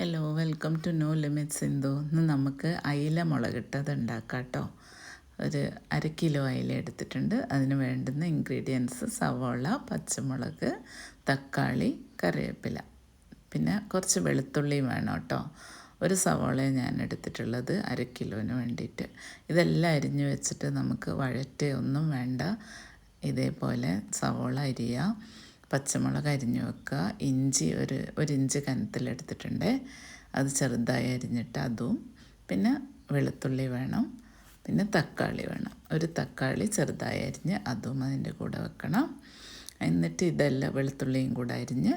Hello welcome to no limits Sindhu ഇന്ന് നമുക്ക് അയില മുളകിട്ടത് ഉണ്ടാക്കാം കേട്ടോ ഒരു അര കിലോ അയില എടുത്തിട്ടുണ്ട്. അതിന് വേണ്ടുന്ന ഇൻഗ്രീഡിയൻസ് സവോള പച്ചമുളക് തക്കാളി കറിവേപ്പില. പിന്നെ കുറച്ച് വെളുത്തുള്ളിയും വേണം കേട്ടോ ഒരു സവോളയാണ് ഞാൻ എടുത്തിട്ടുള്ളത് അര കിലോന് വേണ്ടിയിട്ട്. ഇതെല്ലാം അരിഞ്ഞു വെച്ചിട്ട് നമുക്ക് വഴറ്റൊന്നും വേണ്ട. ഇതേപോലെ സവോള അരിയുക പച്ചമുളക് അരിഞ്ഞു വെക്കുക. ഇഞ്ചി ഒരു ഒരു ഇഞ്ച് കനത്തിലെടുത്തിട്ടുണ്ട് അത് ചെറുതായി അരിഞ്ഞിട്ട് അതും. പിന്നെ വെളുത്തുള്ളി വേണം. പിന്നെ തക്കാളി വേണം. ഒരു തക്കാളി ചെറുതായി അരിഞ്ഞ് അതും അതിന്റെ കൂടെ വെക്കണം. എന്നിട്ട് ഇതെല്ലാം വെളുത്തുള്ളിയും കൂടെ അരിഞ്ഞ്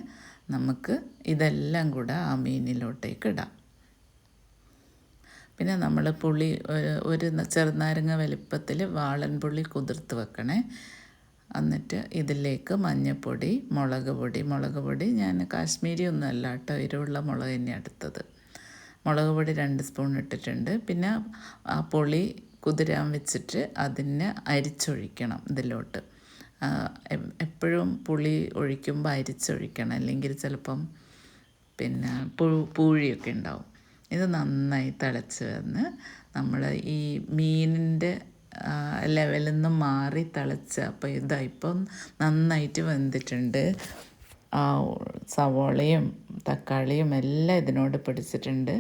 നമുക്ക് ഇതെല്ലാം കൂടെ ആ മീനിലോട്ടേക്ക് ഇടാം. പിന്നെ നമ്മൾ പുളി ഒരു ചെറുനാരങ്ങ വലിപ്പത്തിൽ വാളൻ പുളി കുതിർത്ത് വെക്കണേ. എന്നിട്ട് ഇതിലേക്ക് മഞ്ഞൾപ്പൊടി മുളക് പൊടി. മുളക് പൊടി ഞാൻ കാശ്മീരി ഒന്നും അല്ല കേട്ടോ എരിവുള്ള മുളക് തന്നെ എടുത്തത്. മുളക് പൊടി രണ്ട് സ്പൂൺ ഇട്ടിട്ടുണ്ട്. പിന്നെ ആ പൊളി കുതിരാൻ വെച്ചിട്ട് അതിനെ അരിച്ചൊഴിക്കണം ഇതിലോട്ട്. എപ്പോഴും പുളി ഒഴിക്കുമ്പോൾ അരിച്ചൊഴിക്കണം. അല്ലെങ്കിൽ ചിലപ്പം പിന്നെ പൂ പൂഴിയൊക്കെ ഉണ്ടാവും. ഇത് നന്നായി തിളച്ച് വന്ന് നമ്മൾ ഈ മീനിന്റെ ലെവലിൽ നിന്ന് മാറി തിളച്ച്. അപ്പോൾ ഇതാ ഇപ്പം നന്നായിട്ട് വെന്തിട്ടുണ്ട്. ആ സവോളയും തക്കാളിയും എല്ലാം ഇതിനോട് പിടിച്ചിട്ടുണ്ട്.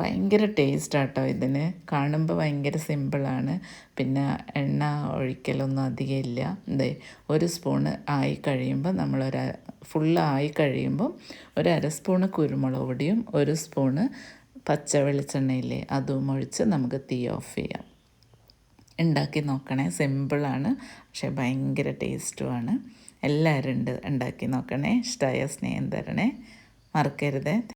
ഭയങ്കര ടേസ്റ്റ് ആട്ടോ ഇതിന്. കാണുമ്പോൾ ഭയങ്കര സിമ്പിളാണ് പിന്നെ എണ്ണ ഒഴിക്കലൊന്നും അധികം ഇല്ല. എന്തേ ഒരു സ്പൂണ് ആയി കഴിയുമ്പോൾ നമ്മളൊരു ഫുള്ള് ആയി കഴിയുമ്പം ഒരു അര സ്പൂണ് കുരുമുളക് പൊടിയും ഒരു സ്പൂണ് പച്ച വെളിച്ചെണ്ണയില്ലേ അതും ഒഴിച്ച് നമുക്ക് തീ ഓഫ് ചെയ്യാം. ഉണ്ടാക്കി നോക്കണേ. സിമ്പിളാണ് പക്ഷേ ഭയങ്കര ടേസ്റ്റുമാണ് എല്ലാവരും ഉണ്ട് ഉണ്ടാക്കി നോക്കണേ. ഇഷ്ടമായ സ്നേഹം തരണേ. മറക്കരുത്.